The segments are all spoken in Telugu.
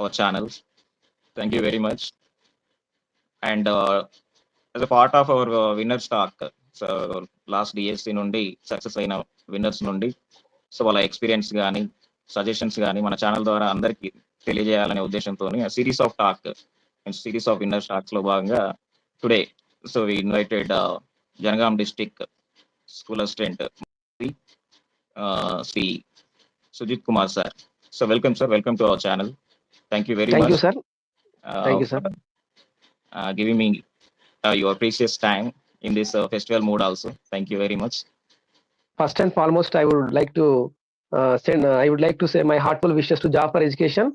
our channels. Thank you very much. And uh, as a part of our uh, so last DSC నుండి సక్సెస్ అయిన విన్నర్స్ నుండి సో వాళ్ళ ఎక్స్పీరియన్స్ కానీ సజెషన్స్ కానీ మన ఛానల్ ద్వారా అందరికీ తెలియజేయాలనే ఉద్దేశంతో series of talk series of winner టాక్స్లో భాగంగా today so we invited Jangaon district school assistant Shri Sujith Kumar sir so welcome sir welcome to our channel Thank you very Thank much. you, sir. Uh, Thank you, sir. Uh, giving me uh, your precious time in this uh, festival mode also. Thank you very much. First and foremost, I would like to uh, send, uh, I would like to say my heartfelt wishes to Jafar Education.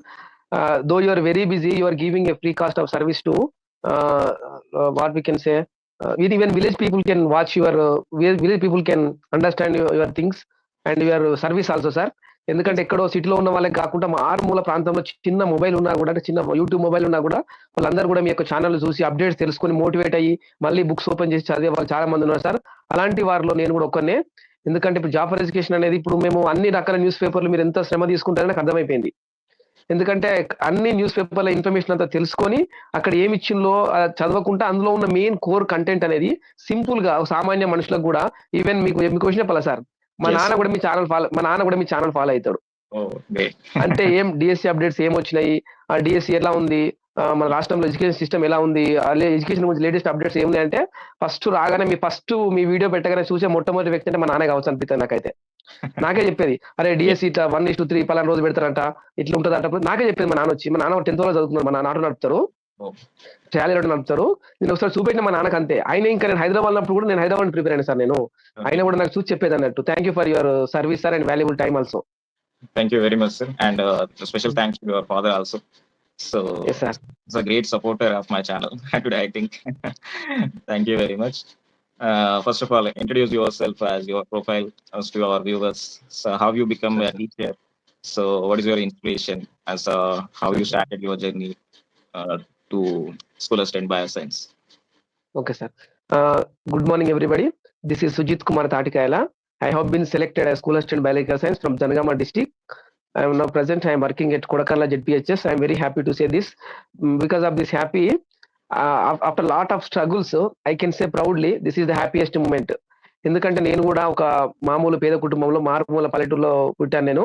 Uh, though you are very busy, you are giving a free cost of service to uh, what we can say. even village people can watch your, village people can understand your, your things and your service also, sir. ఎందుకంటే ఎక్కడో సిటీలో ఉన్న వాళ్ళకి కాకుండా మా ఆరుమూల ప్రాంతంలో చిన్న మొబైల్ ఉన్నా కూడా అంటే చిన్న యూట్యూబ్ మొబైల్ ఉన్నా కూడా వాళ్ళందరూ కూడా మీ యొక్క ఛానల్ చూసి అప్డేట్స్ తెలుసుకొని మోటివేట్ అయ్యి మళ్ళీ బుక్స్ ఓపెన్ చేసి చదివే వాళ్ళు చాలా మంది ఉన్నారు సార్. అలాంటి వారిలో నేను కూడా ఒక్కనే. ఎందుకంటే ఇప్పుడు జాబ్ ఎడ్యుకేషన్ అనేది ఇప్పుడు మేము అన్ని రకాల న్యూస్ పేపర్లు మీరు ఎంత శ్రమ తీసుకుంటారని నాకు అర్థమైపోయింది. ఎందుకంటే అన్ని న్యూస్ పేపర్ల ఇన్ఫర్మేషన్ అంతా తెలుసుకొని అక్కడ ఏమి ఇచ్చిందో చదవకుండా అందులో ఉన్న మెయిన్ కోర్ కంటెంట్ అనేది సింపుల్గా సామాన్య మనుషులకు కూడా ఈవెన్ మీకు మీకు క్వశ్చన్ చెప్పాలా సార్. మా నాన్న. కూడా మీ ఛానల్ ఫాలో మా నాన్న కూడా మీ ఛానల్ ఫాలో అవుతాడు. అంటే ఏం డిఎస్సి అప్డేట్స్ ఏం వచ్చినాయి? ఆ డిఎస్సి ఎలా ఉంది? మన రాష్ట్రంలో ఎడ్యుకేషన్ సిస్టమ్ ఎలా ఉంది? ఎడ్యుకేషన్ గురించి లేటెస్ట్ అప్డేట్స్ ఏమున్నాయి అంటే ఫస్ట్ రాగానే మీ ఫస్ట్ మీ వీడియో పెట్టగానే చూసే మొట్టమొదటి వ్యక్తి అంటే మా నాన్న కావచ్చు అనిపిస్తుంది నాకైతే. నాకే చెప్పేది అరే డిఎస్సి ఇట్లా వన్ ఇస్ టూ త్రీ పలానా రోజు పెడతారంట ఇట్లా ఉంటుంది అంటప్పుడు నాకే చెప్పేది మా నాన్న వచ్చి మా నాన్న టెన్త్లో చదువుతున్నారు మా నాన్న ఆటో నడుపుతారు Oh. రోడ్ నడుపుతారు నేను ఒకసారి చూపెట్టిన మా నాన్నకి అంతే ఆయన ఇంకా నేను హైదరాబాద్ ఉన్నప్పుడు కూడా నేను హైదరాబాద్ ప్రిపేర్ అయినా సార్ నేను ఆయన కూడా నాకు చూసి చెప్పేది అన్నట్టు thank you for your service sir and valuable time also Thank you very much, sir. And uh, special thanks to your father also. So yes sir he's a great supporter of my channel today, I think. Thank you very much. Uh, first of all, introduce yourself as your profile as to our viewers. So how you become a teacher? So what is your inspiration as uh, how you started your journey uh, to school assistant bioscience? Okay, sir. Uh, good morning, everybody. This is Sujit Kumar Tatikaila. I have been selected as school assistant biological science from Janagama district. I am now present. I am working at Kodakala ZPHS. I am very happy to say this. Mm, Because of this happy, uh, af- after a lot of struggles, uh, I can say proudly, this is the happiest moment. ఎందుకంటే నేను కూడా ఒక మామూలు పేద కుటుంబంలో మారుమూల పల్లెటూరులో పుట్టాను నేను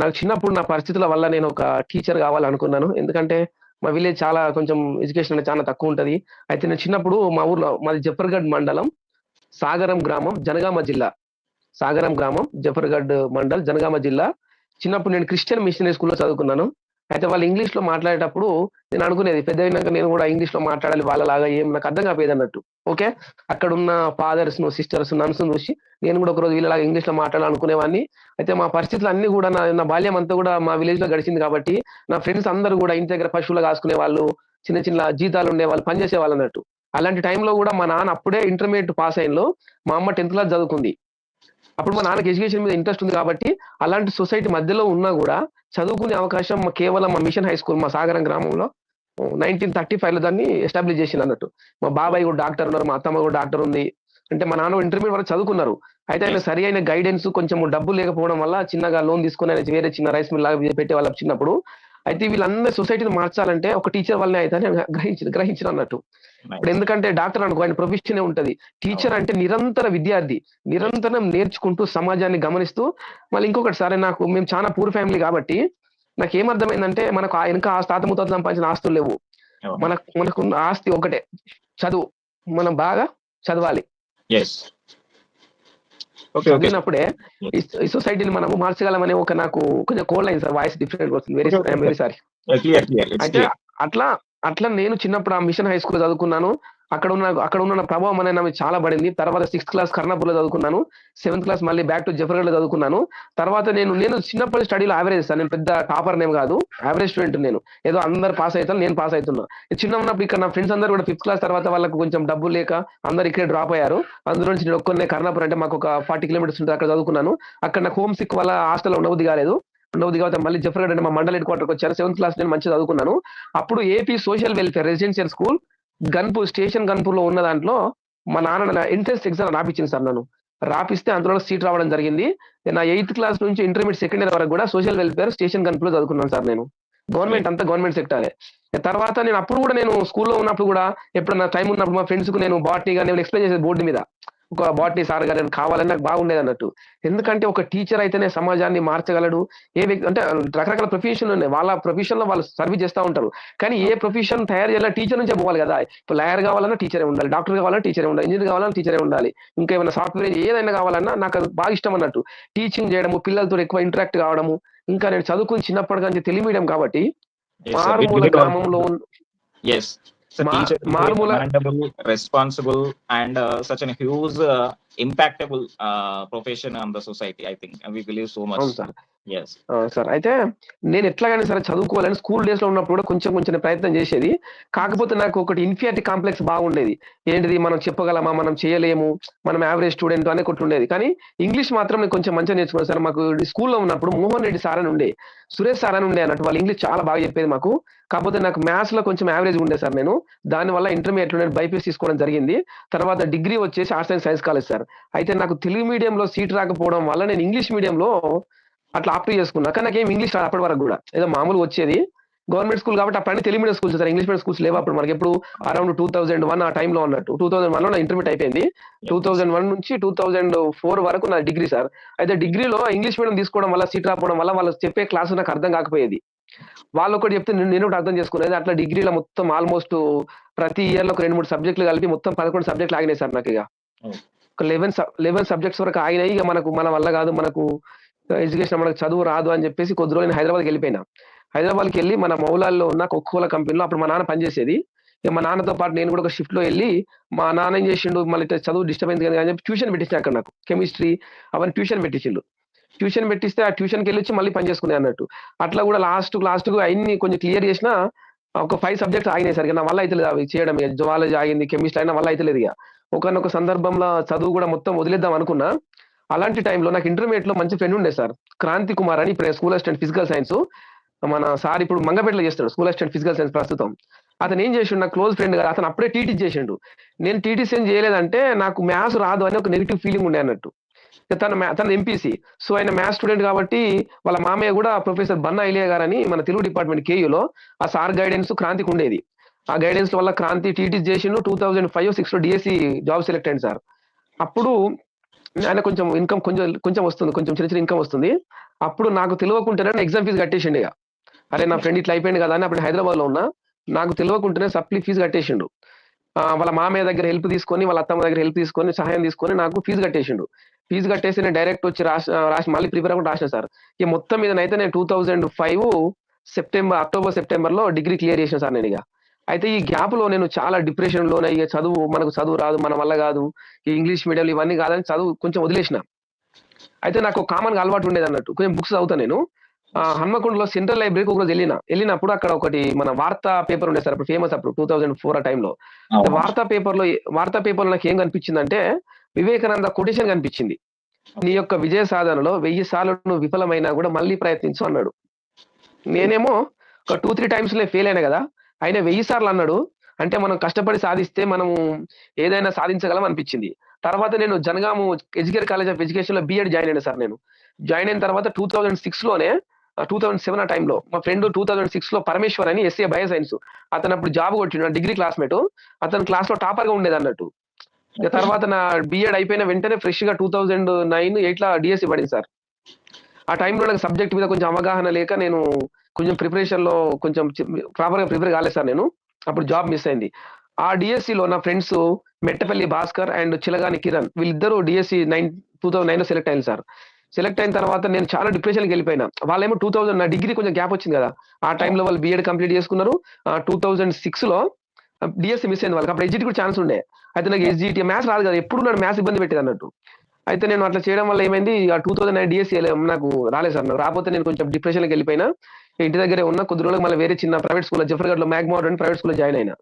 నాకు చిన్నప్పుడు నా పరిస్థితుల వల్ల నేను ఒక టీచర్ కావాలనుకున్నాను ఎందుకంటే మా విలేజ్ చాలా కొంచెం ఎడ్యుకేషన్ అనేది చాలా తక్కువ ఉంటది. అయితే నేను చిన్నప్పుడు మా ఊర్లో మాది జఫర్గఢ్ మండలం సాగరం గ్రామం జనగామ జిల్లా. సాగరం గ్రామం జఫర్గఢ్ మండల్ జనగామ జిల్లా. చిన్నప్పుడు నేను క్రిస్టియన్ మిషనరీ స్కూల్లో చదువుకున్నాను. అయితే వాళ్ళు ఇంగ్లీష్లో మాట్లాడేటప్పుడు నేను అనుకునేది పెద్ద అయినాక నేను కూడా ఇంగ్లీష్లో మాట్లాడాలి వాళ్ళలాగా ఏం నాకు అర్థం కాపోయేది అన్నట్టు. ఓకే? అక్కడ ఉన్న ఫాదర్స్ను సిస్టర్స్ నన్స్ చూసి నేను కూడా ఒకరోజు వీళ్ళలాగా ఇంగ్లీష్లో మాట్లాడాలనుకునేవాడిని అయితే మా పరిస్థితులు అన్ని కూడా నా నా బాల్యం అంతా కూడా మా విలేజ్లో గడిచింది కాబట్టి నా ఫ్రెండ్స్ అందరూ కూడా ఇంటి దగ్గర పశువులు కాసుకునే వాళ్ళు చిన్న చిన్న జీతాలు ఉండేవాళ్ళు పనిచేసే వాళ్ళు అన్నట్టు. అలాంటి టైంలో కూడా మా నాన్న అప్పుడే ఇంటర్మీడియట్ పాస్ అయినలో మా అమ్మ టెన్త్ క్లాస్ చదువుకుంది. అప్పుడు మా నాన్నకి ఎడ్యుకేషన్ మీద ఇంట్రెస్ట్ ఉంది కాబట్టి అలాంటి సొసైటీ మధ్యలో ఉన్నా కూడా చదువుకునే అవకాశం మా కేవలం మా మిషన్ హై స్కూల్ మా సాగరం గ్రామంలో నైన్టీన్ థర్టీ ఫైవ్లో దాన్ని ఎస్టాబ్లిష్ చేసింది అన్నట్టు. మా బాబాయ్ కూడా డాక్టర్ ఉన్నారు మా అత్తమ్మ కూడా డాక్టర్ ఉంది. అంటే మా నాన్న ఇంటర్మీడియట్ వరకు చదువుకున్నారు. అయితే ఆయన సరి అయిన గైడెన్స్ కొంచెం డబ్బు లేకపోవడం వల్ల చిన్నగా లోన్ తీసుకుని ఆయన వేరే చిన్న రైస్ మిల్ లాగా పెట్టే వాళ్ళ చిన్నప్పుడు. అయితే వీళ్ళందరూ సొసైటీని మార్చాలంటే ఒక టీచర్ వల్లనే అయితే గ్రహించిన గ్రహించిన అన్నట్టు. ఇప్పుడు ఎందుకంటే డాక్టర్ అనుకో ఆయన ప్రొఫెషన్ ఉంటది. టీచర్ అంటే నిరంతర విద్యార్థి. నిరంతరం నేర్చుకుంటూ సమాజాన్ని గమనిస్తూ మళ్ళీ ఇంకొకటి సరే నాకు మేము చాలా పూర్ ఫ్యామిలీ కాబట్టి నాకు ఏమర్థమైందంటే మనకు ఆ తాత ముత్తాత సంపాదించిన ఆస్తులు లేవు. మనకు మనకు ఉన్న ఆస్తి ఒకటే. చదువు. మనం బాగా చదవాలి. చదివినప్పుడే ఈ సొసైటీని మనము మార్చగలమనే ఒక నాకు కొంచెం కోల్డ్ అయింది సార్ వాయిస్ డిఫరెంట్ వస్తుంది. వెరీ. వెరీ సారీ అయితే. అట్లా అట్లా నేను చిన్నప్పుడు ఆ మిషన్ హై స్కూల్ చదువుకున్నాను. అక్కడ ఉన్న అక్కడ ఉన్న ప్రభావం అనేది నాకు చాలా పడింది. తర్వాత సిక్స్త్ క్లాస్ కర్ణాపూర్లో చదువుకున్నాను. సెవెంత్ క్లాస్ మళ్ళీ బ్యాక్ టు జఫర్గఢ్లో చదువుకున్నాను. తర్వాత నేను నేను చిన్నప్పటి స్టడీలో యావరేజ్ సార్. నేను పెద్ద టాపర్ నేమ్ కాదు. యావరేజ్ స్టూడెంట్ నేను. ఏదో అందరు పాస్ అవుతాను నేను పాస్ అవుతున్నా. చిన్న ఉన్నప్పుడు ఇక్కడ నా ఫ్రెండ్స్ అందరూ కూడా ఫిఫ్త్ క్లాస్ తర్వాత వాళ్ళకు కొంచెం డబ్బు లేక అందరు ఇక్కడే డ్రాప్ అయ్యారు. అందులో నుంచి నేను ఒక్కనే కర్ణాపూర్ అంటే మాకు ఒక ఫార్టీ కిలోమీటర్స్ ఉంటుంది. అక్కడ చదువుకున్నాను. అక్కడ నాకు హోమ్ సిక్ వల్ల హాస్టల్ ఉండబుద్ధి కాలేదు. ఉండబుద్ధి కాబట్టి మళ్ళీ జఫర్గఢ్ అంటే మా మండల్ హెడ్ క్వార్టర్కి వచ్చాను సెవెంత్ క్లాస్ నేను మంచిగా చదువుకున్నాను. అప్పుడు AP social welfare residential school Ghanpur station గన్పూర్లో ఉన్న దాంట్లో మా నాన్న ఎంట్రన్స్ ఎగ్జామ్ రాపించింది సార్ నన్ను. రాపిస్తే అందులో సీట్ రావడం జరిగింది. నా ఎయిత్ క్లాస్ నుంచి ఇంటర్మీడియట్ సెకండ్ ఇయర్ వరకు కూడా సోషల్ వెల్ఫేర్ స్టేషన్ గన్పూర్లో చదువుకున్నాను సార్ నేను. గవర్నమెంట్ అంతా గవర్నమెంట్ సెక్టారే. తర్వాత నేను అప్పుడు కూడా నేను స్కూల్లో ఉన్నప్పుడు కూడా ఎప్పుడన్నా టైం ఉన్నప్పుడు మా ఫ్రెండ్స్కు నేను బాటనీ గా నేను ఎక్స్ప్లెయిన్ చేసేది బోర్డు మీద. ఒక బాటనీ సార్ గారు నేను కావాలని నాకు బాగుండేది అన్నట్టు. ఎందుకంటే ఒక టీచర్ అయితేనే సమాజాన్ని మార్చగలడు. ఏ వ్యక్తి అంటే రకరకాల ప్రొఫెషన్లు ఉన్నాయి. వాళ్ళ ప్రొఫెషన్లో వాళ్ళు సర్వీస్ చేస్తూ ఉంటారు. కానీ ఏ ప్రొఫెషన్ తయారు చేయాలి టీచర్ నుంచి పోవాలి కదా. ఇప్పుడు లాయర్ కావాలన్నా టీచరే ఉండాలి. డాక్టర్ కావాలన్నా టీచరే ఉండాలి. ఇంజనీర్ కావాలన్నా టీచరే ఉండాలి. ఇంకా ఏమైనా సాఫ్ట్వేర్ ఏదైనా కావాలన్నా నాకు అది బాగా ఇష్టం అన్నట్టు. టీచింగ్ చేయడము పిల్లలతో ఎక్కువ ఇంటరాక్ట్ కావడము. ఇంకా నేను చదువుకుని చిన్నప్పటి నుంచి తెలుగు మీడియం కాబట్టి మారుమూల గ్రామంలో ఉన్న- yes. Responsible and uh, such an huge uh, impactable uh, profession on the society. I think and we believe so much. Sir అయితే నేను ఎట్లాగైనా సరే చదువుకోవాలని స్కూల్ డేస్లో ఉన్నప్పుడు కూడా కొంచెం కొంచెం ప్రయత్నం చేసేది. కాకపోతే నాకు ఒకటి ఇన్ఫియారిటీ కాంప్లెక్స్ బాగుండేది. ఏంటిది మనం చెప్పగలమా? మనం చేయలేము. మనం యావరేజ్ స్టూడెంట్ అనే ఒకటి ఉండేది. కానీ ఇంగ్లీష్ మాత్రం నేను కొంచెం మంచిగా నేర్చుకున్నాను సార్. మాకు స్కూల్లో ఉన్నప్పుడు మోహన్ రెడ్డి సార్ అని ఉండే సురేష్ సార్ అని ఉండే అన్నట్టు వాళ్ళు ఇంగ్లీష్ చాలా బాగా చెప్పేది మాకు. కాకపోతే నాకు మ్యాథ్స్లో కొంచెం యావరేజ్ ఉండే సార్ నేను. దాని వల్ల ఇంటర్మీడియట్లో నేను బైపీఎస్ తీసుకోవడం జరిగింది. తర్వాత డిగ్రీ వచ్చేసి arts and science college sir. అయితే నాకు తెలుగు మీడియంలో సీట్ రాకపోవడం వల్ల నేను ఇంగ్లీష్ మీడియంలో అట్లా ఆప్ట్ చేసుకున్నా. కానీ నాకేం ఇంగ్లీష్ రాదు అప్పటి వరకు కూడా. ఏదో మామూలుగా వచ్చేది. గవర్నమెంట్ స్కూల్ కాబట్టి అప్పుడు Telugu medium schools sir English medium schools లేవు అప్పుడు మనకి. ఎప్పుడు అరౌండ్ టూ థౌసండ్ వన్ ఆ టైంలో ఉన్నట్టు టూ థౌసండ్ వన్లో నా ఇంటర్మీడియట్ అయిపోయింది. టూ థౌసండ్ వన్ నుంచి టూ థౌసండ్ ఫోర్ వరకు నా డిగ్రీ సార్. అయితే డిగ్రీలో ఇంగ్లీష్ మీడియం తీసుకోవడం వల్ల సీట్ రాకపోవడం వల్ల వాళ్ళు చెప్పే క్లాస్ నాకు అర్థం కాకపోయేది. వాళ్ళు ఒకటి చెప్తే నేను నేను ఒకటి అర్థం చేసుకునేది. అట్లా డిగ్రీలో మొత్తం ఆల్మోస్ట్ ప్రతి ఇయర్లో ఒక రెండు మూడు సబ్జెక్టులు కలిపి మొత్తం పదకొండు సబ్జెక్టులు ఆగినాయి సార్ నాకు ఇక. లెవెన్ లెవెన్ సబ్జెక్ట్స్ వరకు ఆగినాయి. ఇక మనకు మన వల్ల కాదు. మనకు ఎడ్యుకేషన్ మనకు చదువు రాదు అని చెప్పేసి కొద్ది రోజులు హైదరాబాద్కి వెళ్ళిపోయినా. హైదరాబాద్కి వెళ్ళి మన మౌలాల్లో ఉన్న కొక్కోల కంపెనీలో అప్పుడు మా నాన్న పనిచేసేది. ఇక మా నాన్నతో పాటు నేను కూడా ఒక షిఫ్ట్లో వెళ్ళి మా నాన్న ఏం చేసిండు మళ్ళీ చదువు డిస్టర్బెన్స్ కదా అని చెప్పి ట్యూషన్ పెట్టించిన అక్కడ నాకు. కెమిస్ట్రీ అవన్నీ ట్యూషన్ పెట్టించిండు. ట్యూషన్ పెట్టిస్తే ఆ ట్యూషన్కి వెళ్ళి వచ్చి మళ్ళీ పని చేసుకునే అన్నట్టు. అట్లా కూడా లాస్ట్ లాస్ట్ అన్ని కొంచెం క్లియర్ చేసినా ఒక ఫైవ్ సబ్జెక్ట్స్ ఆగినాయి సరిగ్గా నా వల్ల అయితే లేదు అవి చేయడం. జువాలజీ ఆగింది కెమిస్ట్రీ అయినా వల్ల అయితే లేదు ఇక. ఒకనొక సందర్భంలో చదువు కూడా మొత్తం వదిలేద్దాం అనుకున్నా. అలాంటి టైంలో నాకు ఇంటర్మీడియట్లో మంచి ఫ్రెండ్ ఉండే సార్. క్రాంతి కుమార్ అని ఇప్పుడు స్కూల్ అసిస్టెంట్ ఫిజికల్ సైన్స్ మన సార్ ఇప్పుడు మంగపేటలో చేస్తాడు స్కూల్ అసిస్టెంట్ ఫిజికల్ సైన్స్ ప్రస్తుతం. అతను ఏం చేసిండు? నా క్లోజ్ ఫ్రెండ్ కదా. అతను అప్పుడే టీటీ చేసిండు. నేను టీటీసీ ఏం చేయలేదంటే నాకు మ్యాథ్స్ రాదు అని ఒక నెగిటివ్ ఫీలింగ్ ఉండే అన్నట్టు. తన తన ఎంపీసీ సో ఆయన మ్యాథ్స్ స్టూడెంట్ కాబట్టి వాళ్ళ మామయ్య కూడా ప్రొఫెసర్ బన్నా ఇలియా గారని మన తెలుగు డిపార్ట్మెంట్ కేయూలో ఆ సార్ గైడెన్స్ క్రాంతికి ఉండేది. ఆ గైడెన్స్ వల్ల క్రాంతి టీటీ చేసిండు. టూ థౌజండ్ ఫైవ్ సిక్స్లో డిఎస్సి జాబ్ సెలెక్ట్ అయింది సార్. అప్పుడు ఆయన కొంచెం ఇన్కమ్ కొంచెం కొంచెం వస్తుంది కొంచెం చిన్న చిన్న ఇన్కమ్ వస్తుంది. అప్పుడు నాకు తెలియకుంటేనే ఎగ్జామ్ ఫీజు కట్టేసిండు ఇక. అరే నా ఫ్రెండ్ ఇట్లా అయిపోయింది కదా అని అప్పుడు హైదరాబాద్లో ఉన్నా నాకు తెలియకుంటేనే సప్లీ ఫీజు కట్టేసిండు. వాళ్ళ మామయ్య దగ్గర హెల్ప్ తీసుకొని వాళ్ళ అత్తమ్మ దగ్గర హెల్ప్ తీసుకొని సహాయం తీసుకొని నాకు ఫీజు కట్టేసిండు. ఫీజు కట్టేసి నేను డైరెక్ట్ వచ్చి రాసి రాసి మళ్ళీ ప్రిపేర్ అవ్వకుండా రాసిన సార్. ఇక మొత్తం మీద అయితే నేను two thousand five September October సెప్టెంబర్లో డిగ్రీ క్లియర్ చేసిన సార్ నేను ఇక. అయితే ఈ గ్యాప్లో నేను చాలా డిప్రెషన్లోనే ఇక చదువు మనకు చదువు రాదు మన వల్ల కాదు. ఈ ఇంగ్లీష్ మీడియం ఇవన్నీ కాదని చదువు కొంచెం వదిలేసిన. అయితే నాకు కామన్గా అలవాటు ఉండేది అన్నట్టు. కొంచెం బుక్స్ చదువుతాను నేను. హన్మకొండలో సెంట్రల్ లైబ్రరీకి ఒకరోజు వెళ్ళిన. వెళ్ళినప్పుడు అక్కడ ఒకటి మన వార్తా పేపర్ ఉండే సార్ అప్పుడు ఫేమస్ అప్పుడు టూ థౌసండ్ ఫోర్ ఆ టైంలో. వార్తా పేపర్లో వార్తా పేపర్లో నాకు ఏం కనిపించిందంటే వివేకానంద కొటేషన్ కనిపించింది. నీ యొక్క విజయ సాధనలో వెయ్యి సార్లు నువ్వు విఫలమైనా కూడా మళ్ళీ ప్రయత్నించు అన్నాడు. నేనేమో ఒక టూ త్రీ టైమ్స్లో ఫెయిల్ అయినా కదా ఆయన వెయ్యి సార్లు అన్నాడు. అంటే మనం కష్టపడి సాధిస్తే మనము ఏదైనా సాధించగలం అనిపించింది. తర్వాత నేను జనగాము ఎడ్యుకేట్ కాలేజ్ ఆఫ్ ఎడ్యుకేషన్లో బిఎడ్ జాయిన్ అయినా సార్ నేను. జాయిన్ అయిన తర్వాత టూ థౌజండ్ సిక్స్లోనే టూ థౌసండ్ సెవెన్ ఆ టైంలో మా ఫ్రెండ్ టూ థౌసండ్ సిక్స్లో పరమేశ్వర్ అని ఎస్ఏ బయో సైన్స్. అతను అప్పుడు జాబ్ కొట్టిండు డిగ్రీ క్లాస్మేట్. అతను క్లాస్లో టాపర్గా ఉండేది అన్నట్టు. తర్వాత నా బిఎడ్ అయిపోయిన వెంటనే ఫ్రెష్గా టూ థౌసండ్ నైన్ ఎయిట్ లా డిఎస్సి పడింది సార్. ఆ టైంలో నాకు సబ్జెక్ట్ మీద కొంచెం అవగాహన లేక నేను కొంచెం ప్రిపరేషన్లో కొంచెం ప్రాపర్గా ప్రిపేర్ కాలేదు సార్ నేను. అప్పుడు జాబ్ మిస్ అయింది. ఆ డిఎస్సిలో నా ఫ్రెండ్స్ మెట్టపల్లి భాస్కర్ అండ్ చిలగాని కిరణ్ వీళ్ళిద్దరూ డిఎస్సి నైన్ టూ థౌసండ్ నైన్లో సెలెక్ట్ అయింది సార్. సెలెక్ట్ అయిన తర్వాత నేను చాలా డిప్రెషన్కి వెళ్ళిపోయినా. వాళ్ళేమో టూ థౌసండ్ నా డిగ్రీ కొంచెం గ్యాప్ వచ్చింది కదా. ఆ టైంలో వాళ్ళు బీఎడ్ కంప్లీట్ చేసుకున్నారు. టూ థౌసండ్ సిక్స్లో డిఎస్సి మిస్ అయింది వాళ్ళకి. అప్పుడు ఎస్జిటి కూడా ఛాన్స్ ఉండే. అయితే నాకు ఎస్జిటి మ్యాథ్స్ రాదు కదా. ఎప్పుడు నాకు మ్యాథ్స్ ఇబ్బంది పెట్టేది అన్నట్టు. అయితే నేను అట్లా చేయడం వల్ల ఏమైంది? ఆ టూ థౌసండ్ నైన్ డిఎస్సి నాకు రాలేదు సార్. నాకు రాకపోతే నేను కొంచెం డిప్రెషన్కి వెళ్ళిపోయినా. ఇంటి దగ్గరే ఉన్న కొద్ది రోజులకు మళ్ళీ వేరే చిన్న ప్రైవేట్ స్కూల్ జఫర్గఢ్లో మ్యాగ్మోడ్ ప్రైవేట్ స్కూల్ జాయిన్ అయినా.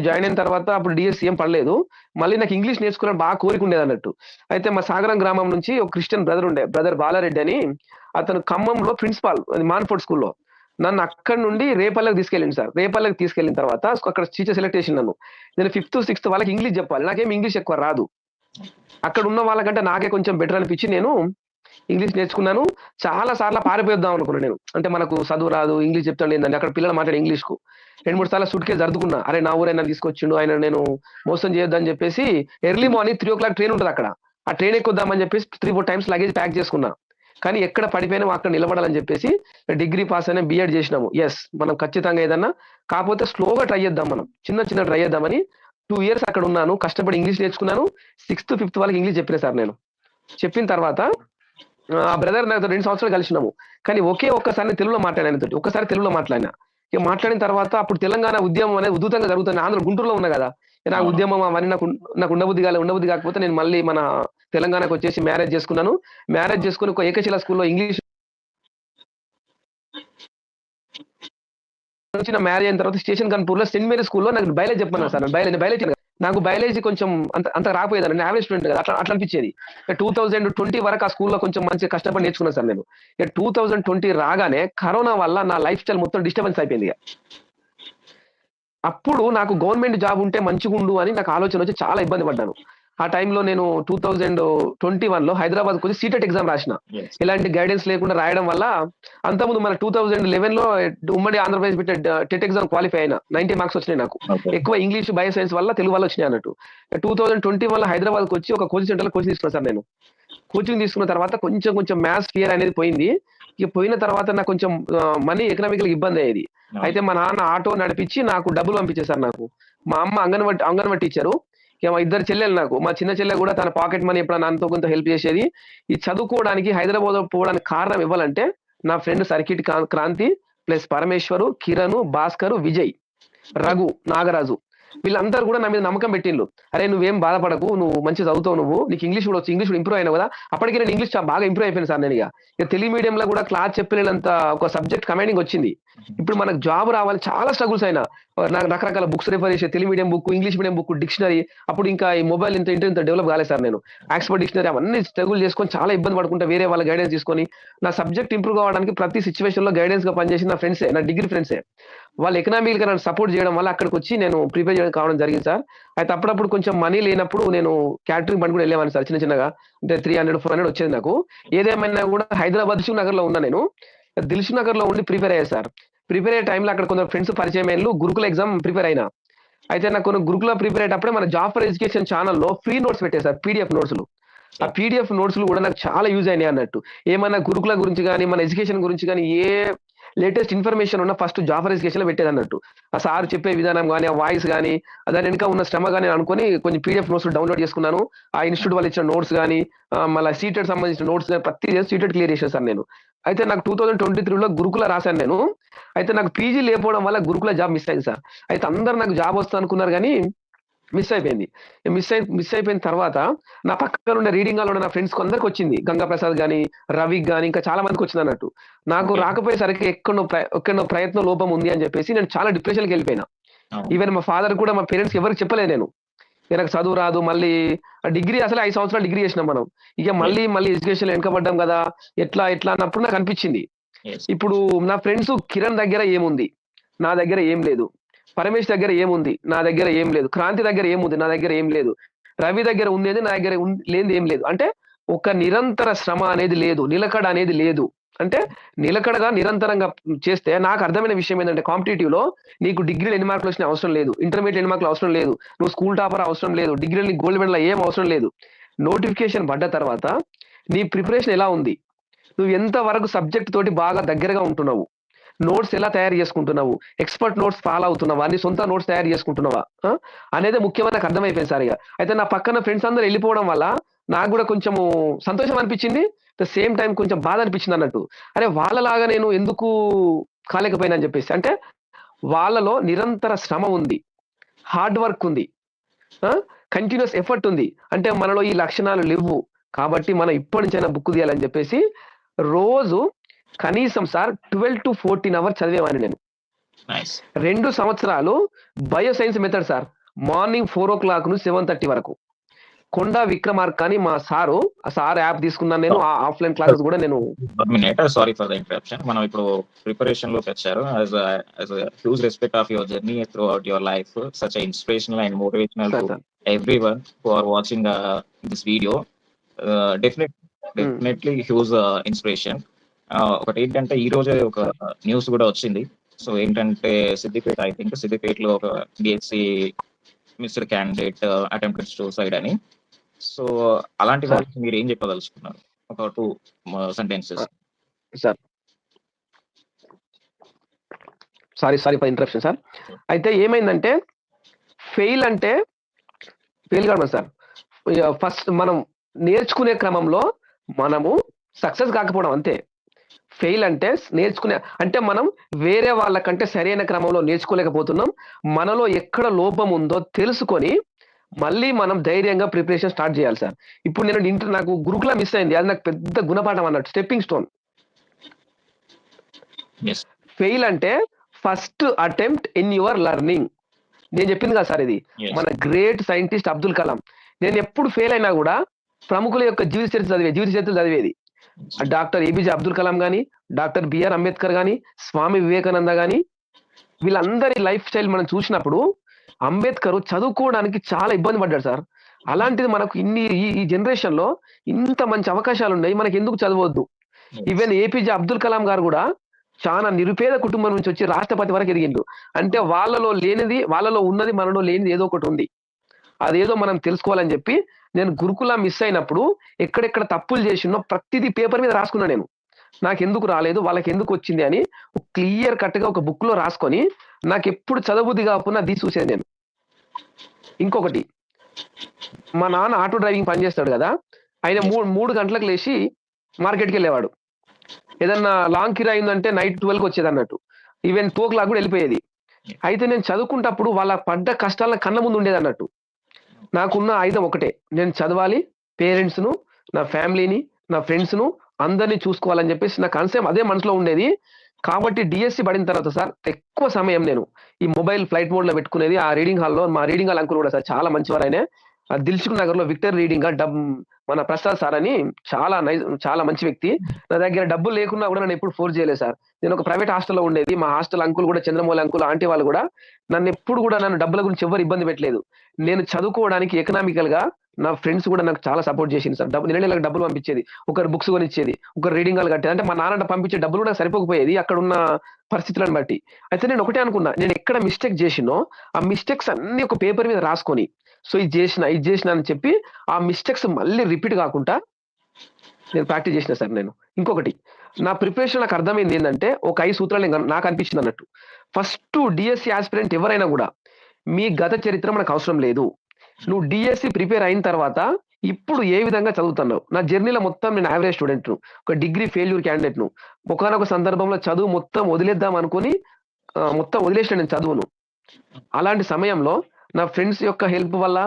జాయిన్ అయిన తర్వాత అప్పుడు డిఎస్సి ఏం పడలేదు. మళ్ళీ నాకు ఇంగ్లీష్ నేర్చుకోవాలని బాగా కోరిక ఉండేది అన్నట్టు. అయితే మా సాగరం గ్రామం నుంచి ఒక క్రిస్టియన్ బ్రదర్ ఉండే బ్రదర్ బాలారెడ్డి అని. అతను ఖమ్మంలో ప్రిన్సిపాల్ మాన్ఫోర్డ్ స్కూల్లో నన్ను అక్కడ నుండి రేపల్లకి తీసుకెళ్ళింది సార్. రేపల్లకి తీసుకెళ్ళిన తర్వాత అక్కడ టీచర్ సెలెక్ట్ చేసి నన్ను. నేను ఫిఫ్త్ సిక్స్త్ వాళ్ళకి ఇంగ్లీష్ చెప్పాలి. నాకేం ఇంగ్లీష్ ఎక్కువ రాదు. అక్కడ ఉన్న వాళ్ళకంటే నాకే కొంచెం బెటర్ అనిపించి నేను ఇంగ్లీష్ నేర్చుకున్నాను. చాలా సార్లు పారిపోద్దాం అనుకున్నాను నేను. అంటే మనకు చదువు రాదు ఇంగ్లీష్ చెప్తాను ఏంటంటే అక్కడ పిల్లలు మాట్లాడే ఇంగ్లీష్కు రెండు మూడు సార్లు సుట్కే జరుదుకున్నా అరే నా ఊరైనా తీసుకొచ్చిండు ఆయన నేను మోసం చేయొద్దని చెప్పేసి early morning three o'clock train ఉంటుంది అక్కడ. ఆ ట్రైన్ ఎక్కుద్దామని చెప్పేసి three four times luggage pack చేసుకున్నా. కానీ ఎక్కడ పడిపోయినా అక్కడ నిలబడాలని చెప్పేసి డిగ్రీ పాస్ అయినా బిఎడ్ చేసినాము. ఎస్ మనం ఖచ్చితంగా ఏదన్నా కాకపోతే స్లోగా ట్రై చేద్దాం మనం. చిన్న చిన్న ట్రై చేద్దామని టూ ఇయర్స్ అక్కడ ఉన్నాను. కష్టపడి ఇంగ్లీష్ నేర్చుకున్నాను. సిక్స్త్ ఫిఫ్త్ వాళ్ళకి ఇంగ్లీష్ చెప్పిన సార్ నేను. చెప్పిన తర్వాత ఆ బ్రదర్ నాతో రెండు సంవత్సరాలు కలిసినాము. కానీ ఒకే ఒక్కసారి తెలుగులో మాట్లాడాను తోటి ఒక్కసారి తెలుగులో మాట్లాడినా. ఇక మాట్లాడిన తర్వాత అప్పుడు తెలంగాణ ఉద్యమం అనేది ఉధృతంగా జరుగుతుంది. ఆంధ్ర గుంటూరులో ఉన్నా కదా. నా. ఉద్యమం అవన్నీ నాకు నాకు ఉండబుద్ధి కాలే ఉండబుద్ధి కాకపోతే నేను మళ్ళీ మన తెలంగాణకు వచ్చేసి మ్యారేజ్ చేసుకున్నాను. మ్యారేజ్ చేసుకుని ఒక ఏకశిల స్కూల్లో ఇంగ్లీష్ మ్యారేజ్ అయిన తర్వాత స్టేషన్ కన్పూర్లో సెంట్ మేరీ స్కూల్లో నాకు బయాలజీ చెప్పమన్నారు సార్. బయాలజీ బయాలజీ నాకు బయాలజీ కొంచెం అంత అంత రాపోయేది నేను యావరేజ్ స్టూడెంట్ కదా. అట్లా అట్లా అనిపించేది. టూ థౌజండ్ ట్వంటీ వరకు ఆ స్కూల్లో కొంచెం మంచి కష్టపడి నేర్చుకున్నాను సార్ నేను. ఇక టూ థౌజండ్ ట్వంటీ రాగానే కరోనా వల్ల నా లైఫ్ స్టైల్ మొత్తం డిస్టర్బెన్స్ అయిపోయింది అప్పుడు నాకు గవర్నమెంట్ జాబ్ ఉంటే మంచిగా ఉండు అని నాకు ఆలోచన వచ్చి చాలా ఇబ్బంది పడ్డాను. ఆ టైంలో నేను టూ థౌజండ్ ట్వంటీ వన్లో హైదరాబాద్ వచ్చి సీటెట్ ఎగ్జామ్ రాసిన. ఇలాంటి గైడెన్స్ లేకుండా రాయడం వల్ల అంతకుముందు మన టూ థౌజండ్ లెవెన్లో ఉమ్మడి ఆంధ్రప్రదేశ్ పెట్టే టెట్ ఎగ్జామ్ క్వాలిఫై అయినా. నైన్టీ మార్క్స్ వచ్చినాయి నాకు. ఎక్కువ ఇంగ్లీష్ బయో సైన్స్ వల్ల తెలుగు వల్ల వచ్చినాయి అన్నట్టు. టూ థౌసండ్ ట్వంటీ వల్ల హైదరాబాద్కి వచ్చి ఒక కోచింగ్ సెంటర్లో కోచింగ్ తీసుకున్నాను సార్ నేను. కోచింగ్ తీసుకున్న తర్వాత కొంచెం కొంచెం మ్యాథ్స్ ఫియర్ అనేది పోయింది. ఇక పోయిన తర్వాత నాకు కొంచెం మనీ ఎకనామికల్ ఇబ్బంది అయ్యేది. అయితే మా నాన్న ఆటో నడిపించి నాకు డబ్బులు పంపించేశారు నాకు. మా అమ్మ అంగన్వాడి అంగన్వాడి టీచరు. ఇక మా ఇద్దరు చెల్లెలు నాకు. మా చిన్న చెల్లె కూడా తన పాకెట్ మనీ ఎప్పుడు నాన్నతో కొంత హెల్ప్ చేసేది. ఈ చదువుకోవడానికి హైదరాబాద్ పోవడానికి కారణం ఇవ్వాలంటే నా friend circuit Kranthi plus Parameshwar Kiran Bhaskar Vijay Raghu Nagaraju. వీళ్ళందరూ కూడా నా మీద నమ్మకం పెట్టిండ్రు. అరే నువ్వేం బాధపడకు నువ్వు మంచి చదువుతావు నువ్వు నీకు ఇంగ్లీష్ కూడా వచ్చి ఇంగ్లీష్ కూడా ఇంప్రూవ్ అయినా కదా అప్పటికి నేను ఇంగ్లీష్ చాలా బాగా ఇంప్రూవ్ అయిపోయాను సార్ నేను ఇక. ఇక తెలుగు మీడియంలో కూడా క్లాస్ చెప్పలేనంత ఒక సబ్జెక్ట్ కమాండింగ్ వచ్చింది. ఇప్పుడు మనకు జాబ్ రావాలి చాలా స్ట్రగుల్స్ అయినా. నాకు రకరకాల బుక్స్ రిఫర్ చేసే Telugu medium book English medium book dictionary అప్పుడు ఇంకా ఈ మొబైల్ ఇంత ఇంటర్ ఇంత డెవలప్ కాలేదు సార్ నేను. ఆక్స్ఫర్డ్ డిక్షనరీ అవన్నీ స్ట్రగుల్ చేసుకొని చాలా ఇబ్బంది పడుకుంటా వేరే వాళ్ళ గైడెన్స్ తీసుకొని. నా సబ్జెక్ట్ ఇంప్రూవ్ కావడానికి ప్రతి సిచ్యువేషన్లో గైడెన్స్గా పనిచేసిన నా ఫ్రెండ్సే నా డిగ్రీ ఫ్రెండ్సే వాళ్ళు ఎకనామిక్ నన్ను సపోర్ట్ చేయడం వల్ల అక్కడికి వచ్చి నేను ప్రిపేర్ చేయడం కావడం జరిగింది సార్. అయితే అప్పుడప్పుడు కొంచెం మనీ లేనప్పుడు నేను క్యాటరింగ్ పని కూడా వెళ్ళేవాను సార్ చిన్న చిన్నగా. అంటే త్రీ హండ్రెడ్ ఫోర్ హండ్రెడ్ వచ్చేది నాకు. ఏదేమైనా కూడా హైదరాబాద్ దిల్సుఖ్ నగర్లో ఉన్నా నేను. దిల్సుఖ్ నగర్లో ఉండి ప్రిపేర్ అయ్యా సార్. ప్రిపేర్ అయ్యే టైంలో అక్కడ కొందరు ఫ్రెండ్స్ పరిచయం అయ్యారు గురుకుల ఎగ్జామ్ ప్రిపేర్ అయినా. అయితే నాకు కొన్ని గురుకుల ప్రిపేర్ అయ్యేటప్పుడే మన జాబ్ ఫర్ ఎడ్యుకేషన్ ఛానల్లో ఫ్రీ నోట్స్ పెట్టారు సార్ పీడిఎఫ్ నోట్స్లు ఆ పీడిఎఫ్ నోట్స్లు కూడా నాకు చాలా యూజ్ అయినాయి అన్నట్టు. ఏమన్నా గురుకుల గురించి కానీ మన ఎడ్యుకేషన్ గురించి కానీ ఏ లేటెస్ట్ ఇన్ఫర్మేషన్ ఉన్న ఫస్ట్ జాబ్ ఎడ్యుకేషన్లో పెట్టేది అన్నట్టు ఆ సార్ చెప్పే విధానం కానీ ఆ వాయిస్ కానీ దాని వెనుక ఉన్న శ్రమ కానీ అనుకొని కొన్ని పీడిఎఫ్ నోట్స్ డౌన్లోడ్ చేసుకున్నాను. ఆ ఇన్స్టిట్యూట్ వాళ్ళు ఇచ్చిన నోట్స్ కానీ మళ్ళీ సీటెడ్ సంబంధించిన నోట్స్ కానీ ప్రతి సీటెడ్ క్లియర్ చేసేసాను సార్ నేను. అయితే నాకు టూ థౌసండ్ ట్వంటీ త్రీలో గురుకుల రాశాను నేను. అయితే నాకు పీజీ లేకపోవడం వల్ల గురుకుల జాబ్ మిస్ అయింది సార్. అయితే అందరు నాకు జాబ్ వస్తా అనుకున్నారు కానీ మిస్ అయిపోయింది. మిస్ అయి మిస్ అయిపోయిన తర్వాత నా పక్కన ఉండే రీడింగ్ హాల్ ఉన్న నా ఫ్రెండ్స్ అందరికి వచ్చింది. గంగా ప్రసాద్ గానీ రవికి గానీ ఇంకా చాలా మందికి వచ్చింది అన్నట్టు. నాకు. రాకపోయేసరికి ఎక్కడో ఎక్కడో ప్రయత్నం లోపం ఉంది అని చెప్పేసి నేను చాలా డిప్రెషన్కి వెళ్ళిపోయినా. ఈవెన్ మా ఫాదర్ కూడా మా పేరెంట్స్ ఎవరికి చెప్పలేదు నేను. నాకు చదువు రాదు మళ్ళీ డిగ్రీ అసలు ఐదు సంవత్సరాలు డిగ్రీ చేసినాం మనం. ఇక మళ్ళీ మళ్ళీ ఎడ్యుకేషన్ వెనకబడ్డాం కదా ఎట్లా ఎట్లా అన్నప్పుడు నాకు అనిపించింది. ఇప్పుడు నా ఫ్రెండ్స్ కిరణ్ దగ్గర ఏముంది? నా దగ్గర ఏం లేదు. పరమేష్ దగ్గర ఏముంది? నా దగ్గర ఏం లేదు. క్రాంతి దగ్గర ఏముంది? నా దగ్గర ఏం లేదు. రవి దగ్గర ఉంది నా దగ్గర ఉన్- లేనిది ఏం లేదు. అంటే ఒక నిరంతర శ్రమ అనేది లేదు. నిలకడ అనేది లేదు. అంటే నిలకడగా నిరంతరంగా చేస్తే నాకు అర్థమైన విషయం ఏంటంటే కాంపిటేటివ్లో నీకు డిగ్రీలు ఎన్ని మార్కులు వచ్చిన అవసరం లేదు. ఇంటర్మీడియట్ ఎన్ని మార్కులు అవసరం లేదు. నువ్వు స్కూల్ టాపర్ అవసరం లేదు. డిగ్రీలు గోల్డ్ మెడల్ ఏం అవసరం లేదు. నోటిఫికేషన్ పడ్డ తర్వాత నీ ప్రిపరేషన్ ఎలా ఉంది? నువ్వు ఎంత వరకు సబ్జెక్ట్ తోటి బాగా దగ్గరగా ఉంటున్నావు? నోట్స్ ఎలా తయారు చేసుకుంటున్నావు? ఎక్స్పర్ట్ నోట్స్ ఫాలో అవుతున్నావా? నీ సొంత నోట్స్ తయారు చేసుకుంటున్నావా? అనేది ముఖ్యమైన నాకు అర్థమైపోయింది సార్ ఇక. అయితే నా పక్కన ఫ్రెండ్స్ అందరూ వెళ్ళిపోవడం వల్ల నాకు కూడా కొంచెము సంతోషం అనిపించింది. ద సేమ్ టైం కొంచెం బాధ అనిపించింది అన్నట్టు. అరే వాళ్ళలాగా నేను ఎందుకు కాలేకపోయినా అని చెప్పేసి. అంటే వాళ్ళలో నిరంతర శ్రమ ఉంది. హార్డ్ వర్క్ ఉంది. కంటిన్యూస్ ఎఫర్ట్ ఉంది. అంటే మనలో ఈ లక్షణాలు లేవు. కాబట్టి మనం ఇప్పటి నుంచైనా బుక్ తీయాలని చెప్పేసి రోజు కనీసం sir twelve to fourteen hours చదివేవాడిని నేను. రెండు సంవత్సరాలు bio science method sir. Morning four o'clock నుంచి సెవెన్ థర్టీ వరకు. కొండా విక్రమార్క్ అని మా సారు ఆ సార్ యాప్ తీసుకున్నాను నేను ఆ ఆఫ్లైన్ క్లాసెస్ కూడా నేను one sorry for the interruption మనం ఇప్పుడు ప్రిపరేషన్లోకి వచ్చారు. As as huge respect of your journey throughout your life such inspirational and motivational sir to sir everyone who are watching uh, this video. Uh, definitely, definitely huge inspiration ఒకటి ఏంటంటే ఈ రోజే ఒక న్యూస్ కూడా వచ్చింది. సో ఏంటంటే సిద్దిపేట ఐ థింక్ సిద్దిపేటలో ఒక DSC mister candidate attempted suicide అని. సో అలాంటి. వాళ్ళకి మీరు ఏం చెప్పదలుచుకున్నారు? ఒక two sentences sir sorry sorry for interruption sir అయితే ఏమైందంటే ఫెయిల్ అంటే ఫెయిల్ కాదు సార్ ఫస్ట్ మనం నేర్చుకునే క్రమంలో మనము సక్సెస్ కాకపోవడం అంతే. ఫెయిల్ అంటే నేర్చుకునే అంటే మనం వేరే వాళ్ళకంటే సరైన క్రమంలో నేర్చుకోలేకపోతున్నాం. మనలో ఎక్కడ లోపం ఉందో తెలుసుకొని మళ్ళీ మనం ధైర్యంగా ప్రిపరేషన్ స్టార్ట్ చేయాలి సార్. ఇప్పుడు నేను ఇంటర్ నాకు గురుకుల మిస్ అయింది. అది నాకు పెద్ద గుణపాఠం అన్నట్టు స్టెప్పింగ్ స్టోన్ ఫెయిల్ అంటే first attempt in your learning నేను చెప్పింది కదా సార్ ఇది. మన గ్రేట్ సైంటిస్ట్ అబ్దుల్ కలాం. నేను ఎప్పుడు ఫెయిల్ అయినా కూడా ప్రముఖుల యొక్క జీవిత చరిత్ర చదివే జీవిత చరిత్ర చదివేది. డాక్టర్ ఏపీజే అబ్దుల్ కలాం గాని డాక్టర్ బిఆర్ అంబేద్కర్ గాని స్వామి వివేకానంద గాని వీళ్ళందరి లైఫ్ స్టైల్ మనం చూసినప్పుడు అంబేద్కర్ చదువుకోవడానికి చాలా ఇబ్బంది పడ్డాడు సార్. అలాంటిది మనకు ఇన్ని ఈ- ఈ జనరేషన్లో ఇంత మంచి అవకాశాలు ఉన్నాయి మనకి ఎందుకు చదవద్దు? ఈవెన్ ఏపీజే అబ్దుల్ కలాం గారు కూడా చాలా నిరుపేద కుటుంబం నుంచి వచ్చి రాష్ట్రపతి వరకు ఎదిగిండు. అంటే వాళ్ళలో లేనిది వాళ్ళలో ఉన్నది మనలో లేనిది ఏదో ఒకటి ఉంది. అదేదో మనం తెలుసుకోవాలని చెప్పి నేను గురుకుల మిస్ అయినప్పుడు ఎక్కడెక్కడ తప్పులు చేసినో ప్రతిదీ పేపర్ మీద రాసుకున్నా నేను. నాకు ఎందుకు రాలేదు వాళ్ళకి ఎందుకు వచ్చింది అని క్లియర్ కట్గా ఒక బుక్లో రాసుకొని నాకు ఎప్పుడు చదవబుద్ధి కాకుండా అది చూసేది నేను. ఇంకొకటి మా నాన్న ఆటో డ్రైవింగ్ పని చేస్తాడు కదా ఆయన మూడు మూడు గంటలకు లేచి మార్కెట్కి వెళ్ళేవాడు. ఏదన్నా లాంగ్ కిరా అయిందంటే నైట్ ట్వెల్వ్కి వచ్చేది అన్నట్టు ఈవెన్ టూ ఓ క్లాక్ కూడా వెళ్ళిపోయేది. అయితే నేను చదువుకుంటప్పుడు వాళ్ళ పడ్డ కష్టాల కన్న ముందు ఉండేది అన్నట్టు నాకున్న ఆయుధం ఒకటే. నేను చదవాలి పేరెంట్స్ను నా ఫ్యామిలీని నా ఫ్రెండ్స్ను అందరినీ చూసుకోవాలని చెప్పేసి నా కాన్సెప్ట్ అదే మనసులో ఉండేది. కాబట్టి డిఎస్సి పడిన తర్వాత సార్ ఎక్కువ సమయం నేను ఈ మొబైల్ ఫ్లైట్ మోడ్లో పెట్టుకునేది ఆ రీడింగ్ హాల్లో మా రీడింగ్ హాల్ అంకుల్ కూడా సార్ చాలా మంచివారు ఆయన. ఆ దిల్సుఖ్ నగర్లో విక్టర్ రీడింగ్ డబ్ మన ప్రసాద్ సార్ అని చాలా నైస్ చాలా మంచి వ్యక్తి. నా దగ్గర డబ్బులు లేకున్నా కూడా నన్ను ఎప్పుడు ఫోర్స్ చేయలేదు సార్. నేను ఒక ప్రైవేట్ హాస్టల్లో ఉండేది. మా హాస్టల్ అంకుల్ కూడా చంద్రమౌళి అంకుల్ ఆంటీ వాళ్ళు కూడా నన్ను ఎప్పుడు కూడా నన్ను డబ్బుల గురించి ఎవరు ఇబ్బంది పెట్టలేదు. నేను చదువుకోవడానికి ఎకనామికల్గా నా ఫ్రెండ్స్ కూడా నాకు చాలా సపోర్ట్ చేసింది సార్. డబ్బు నెల డబ్బులు పంపించేది. ఒకరు బుక్స్ కొనిచ్చేది. ఒకరు రీడింగ్ హాల్ కట్టేది. అంటే మా నాన్న పంపించే డబ్బులు కూడా సరిపోకపోయేది. అక్కడ ఉన్న పరిస్థితులను బట్టి. అయితే నేను ఒకటే అనుకున్నా. నేను ఎక్కడ మిస్టేక్ చేసినో ఆ మిస్టేక్స్ అన్ని ఒక పేపర్ మీద రాసుకొని సో ఇది చేసిన ఇది చేసిన అని చెప్పి ఆ మిస్టేక్స్ మళ్ళీ రిపీట్ కాకుండా నేను ప్రాక్టీస్ చేసిన సార్ నేను. ఇంకొకటి నా ప్రిపరేషన్ నాకు అర్థమైంది ఏంటంటే ఒక ఐదు సూత్రాలు నాకు అనిపించింది అన్నట్టు. ఫస్ట్ డిఎస్సి ఆస్పిరెంట్ ఎవరైనా కూడా మీ గత చరిత్ర మనకు అవసరం లేదు. నువ్వు డిఎస్సి ప్రిపేర్ అయిన తర్వాత ఇప్పుడు ఏ విధంగా చదువుతున్నావు? నా జర్నీలో మొత్తం నేను యావరేజ్ స్టూడెంట్ను. ఒక డిగ్రీ ఫెయిల్యూర్ క్యాండిడేట్ను. ఒకనొక సందర్భంలో చదువు మొత్తం వదిలేద్దాం అనుకుని మొత్తం వదిలేసిన నేను చదువును. అలాంటి సమయంలో నా ఫ్రెండ్స్ యొక్క హెల్ప్ వల్ల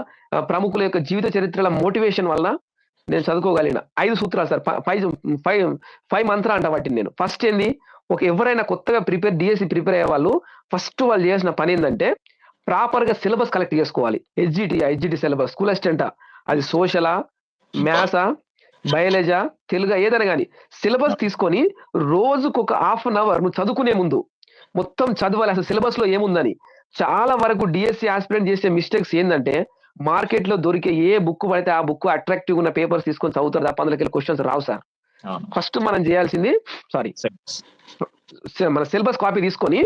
ప్రముఖుల యొక్క జీవిత చరిత్రల మోటివేషన్ వల్ల నేను చదువుకోగలిగిన. ఐదు సూత్రాలు సార్. ఫైవ్ ఫైవ్ ఫైవ్ మంత్ర అంట వాటిని నేను. ఫస్ట్ ఏంది? ఒక ఎవరైనా కొత్తగా ప్రిపేర్ డిఎస్సి ప్రిపేర్ అయ్యే వాళ్ళు ఫస్ట్ వాళ్ళు చేసిన పని ఏంటంటే ప్రాపర్గా సిలబస్ కలెక్ట్ చేసుకోవాలి. HGT HGT syllabus. స్కూల్ అసిస్టెంటా అది సోషలా మ్యాథ్సా బయాలజా తెలుగు ఏదైనా కానీ. సిలబస్ తీసుకొని రోజుకు ఒక హాఫ్ అన్ అవర్ నువ్వు చదువుకునే ముందు మొత్తం చదవాలి. అసలు సిలబస్లో ఏముందని? చాలా వరకు డిఎస్సి ఆస్పిరెంట్ చేసే మిస్టేక్స్ ఏంటంటే మార్కెట్లో దొరికే ఏ బుక్ పడితే ఆ బుక్ అట్రాక్టివ్ ఉన్న పేపర్స్ తీసుకొని చదువుతారు తప్ప అందులోకి క్వశ్చన్స్ రావు సార్. ఫస్ట్ మనం చేయాల్సింది సారీ మన సిలబస్ కాపీ తీసుకొని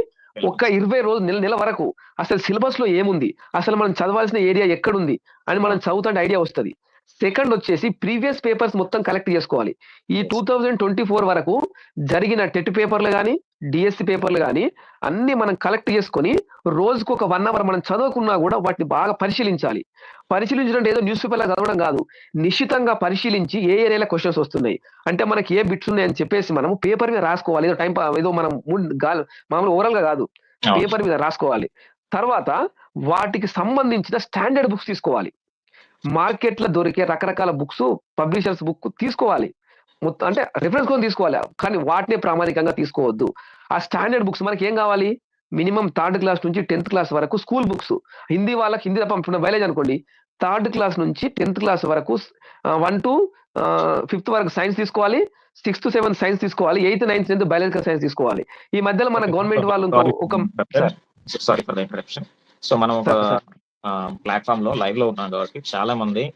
ఒక్క ఇరవై రోజు నెల నెల వరకు అసలు సిలబస్లో ఏముంది? అసలు మనం చదవాల్సిన ఏరియా ఎక్కడుంది? అని మనం చదువుతుంటే ఐడియా వస్తుంది. సెకండ్ వచ్చేసి ప్రీవియస్ పేపర్స్ మొత్తం కలెక్ట్ చేసుకోవాలి. ఈ. టూ థౌజండ్ ట్వంటీ ఫోర్ వరకు జరిగిన టెట్ పేపర్లు కానీ డిఎస్సి పేపర్లు కానీ అన్ని మనం కలెక్ట్ చేసుకొని రోజుకు ఒక వన్ అవర్ మనం చదువుకున్నా కూడా వాటిని బాగా పరిశీలించాలి. పరిశీలించడం ఏదో న్యూస్ పేపర్లో చదవడం కాదు. నిశ్చితంగా పరిశీలించి ఏ ఏరియాలో క్వశ్చన్స్ వస్తున్నాయి. అంటే మనకి ఏ బిట్స్ ఉన్నాయని చెప్పేసి మనం పేపర్ మీద రాసుకోవాలి. ఏదో టైం ఏదో మనం మామూలు ఓవరాల్గా కాదు. పేపర్ మీద రాసుకోవాలి. తర్వాత వాటికి సంబంధించిన స్టాండర్డ్ బుక్స్ తీసుకోవాలి. మార్కెట్లో దొరికే రకరకాల బుక్స్ పబ్లిషర్స్ బుక్ తీసుకోవాలి. మొత్తం అంటే రిఫరెన్స్ కోసం తీసుకోవాలి. కానీ వాటినే ప్రామాణికంగా తీసుకోవద్దు. ఆ స్టాండర్డ్ బుక్స్ మనకి ఏం కావాలి? మినిమం థర్డ్ క్లాస్ నుంచి టెన్త్ క్లాస్ వరకు స్కూల్ బుక్స్ హిందీ వాళ్ళకి హిందీ తప్ప బయాలజీ అనుకోండి. థర్డ్ క్లాస్ నుంచి టెన్త్ క్లాస్ వరకు వన్ టు ఫిఫ్త్ వరకు సైన్స్ తీసుకోవాలి. సిక్స్త్ సెవెంత్ సైన్స్ తీసుకోవాలి. Eighth ninth tenth biological science తీసుకోవాలి. ఈ మధ్యలో మన గవర్నమెంట్ వాళ్ళు ఒక సార్ ఫర్ సో మనం ఒక. ప్లాట్ఫామ్లో లైవ్లో ఉన్నాం కాబట్టి చాలా మంది